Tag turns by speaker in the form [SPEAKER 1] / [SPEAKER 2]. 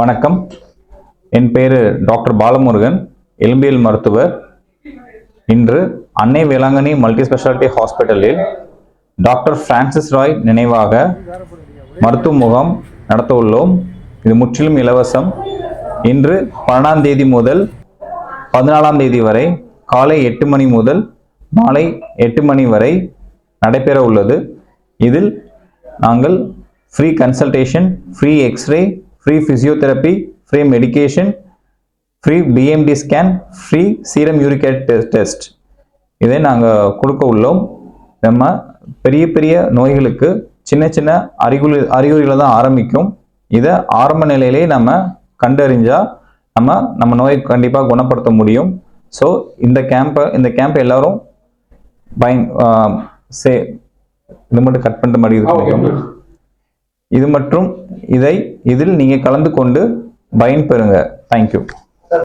[SPEAKER 1] வணக்கம். என் பேர் டாக்டர் பாலமுருகன் எலும்பியல் மருத்துவர். இன்று அன்னை வேளாங்கண்ணி மல்டி ஸ்பெஷாலிட்டி ஹாஸ்பிட்டலில் டாக்டர் பிரான்சிஸ் ராய் நினைவாக மருத்துவ முகாம் நடத்த உள்ளோம். இது முற்றிலும் இலவசம். இன்று பன்னெண்டாம் தேதி முதல் பதினாலாம் தேதி வரை காலை எட்டு மணி முதல் மாலை எட்டு மணி வரை நடைபெற உள்ளது. இதில் நாங்கள் free consultation free x ray free physiotherapy free medication free BMD scan free serum uric test இதை நாங்கள் கொடுக்க உள்ளோம். நம்ம பெரிய பெரிய நோய்களுக்கு சின்ன சின்ன அறிகுறி அறிகுறிகளை தான் ஆரம்பிக்கும். இதை ஆரம்ப நிலையிலே நம்ம கண்டறிஞ்சா நம்ம நம்ம நோயை கண்டிப்பாக குணப்படுத்த முடியும். ஸோ இந்த கேம்பை இந்த கேம்ப் எல்லாரும் பயன் சே இது மட்டும் கட் பண்ணிட்டு மாதிரி இது. இது மற்றும் இதை இதில் நீங்கள் கலந்து கொண்டு பயன்பெறுங்க. தேங்க்யூ